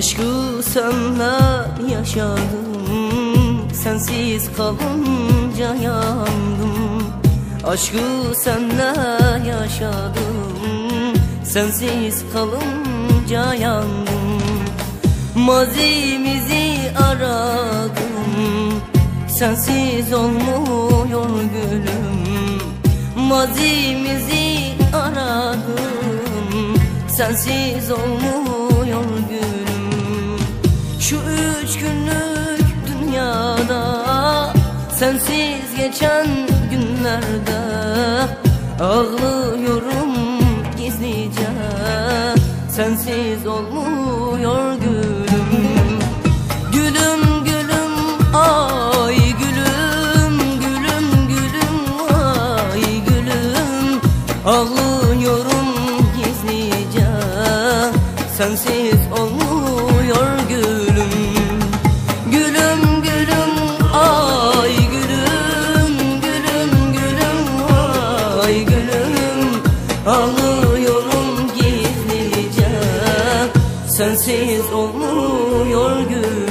Aşkı senle yaşadım Sensiz kalınca yandım. Aşkı senle yaşadım Sensiz kalınca yandım. Mazimizi aradım Sensiz olmuyor gülüm. Mazimizi aradım Sensiz olmuyor Şu üç günlük dünyada Sensiz geçen günlerde Ağlıyorum gizlice. Sensiz olmuyor gülüm. Gülüm gülüm ay gülüm Gülüm gülüm ay gülüm. Ağlıyorum gizlice. Sensiz olmuyor ay gülüm Ağlıyorum gizlice. Sensiz olmuyor gülüm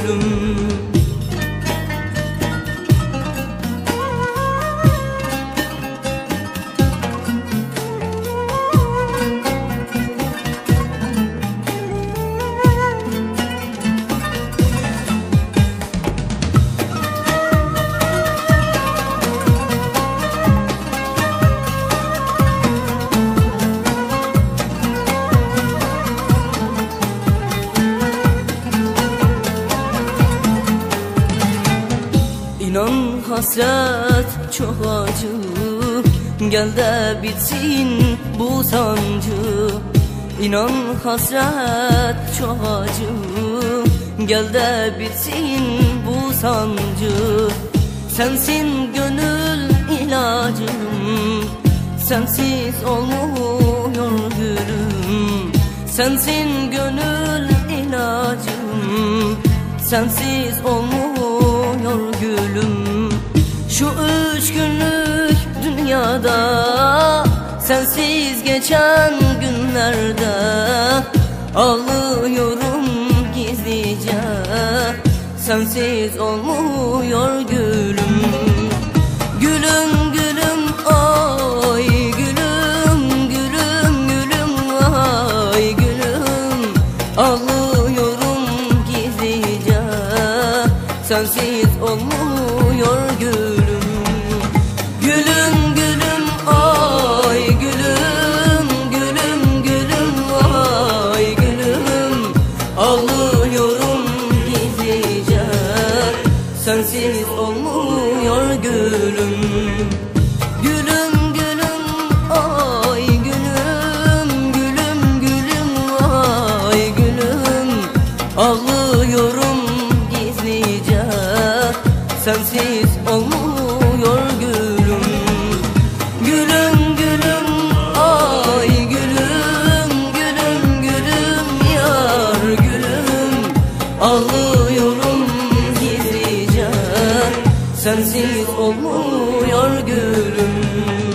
hasret çok acı. Gel de bitsin bu sancı. İnan hasret çok acı. Gel de bitsin bu sancı. Sensin gönül ilacım. Sensiz olmuyor gülüm. Sensin gönül ilacım. Sensiz olmuyor gülüm Şu üç günlük dünyada Sensiz geçen günlerde Ağlıyorum gizlice. Sensiz olmuyor gülüm. Gülüm gülüm ay gülüm Gülüm gülüm ay gülüm. Ağlıyorum gizlice. Sensiz olmuyor Sensiz olmuyor gülüm. Gülüm gülüm ay gülüm Gülüm gülüm ay gülüm. Ağlıyorum gizlice Sensiz olmuyor gülüm. Gülüm. Ağlıyorum Sensiz olmuyor gülüm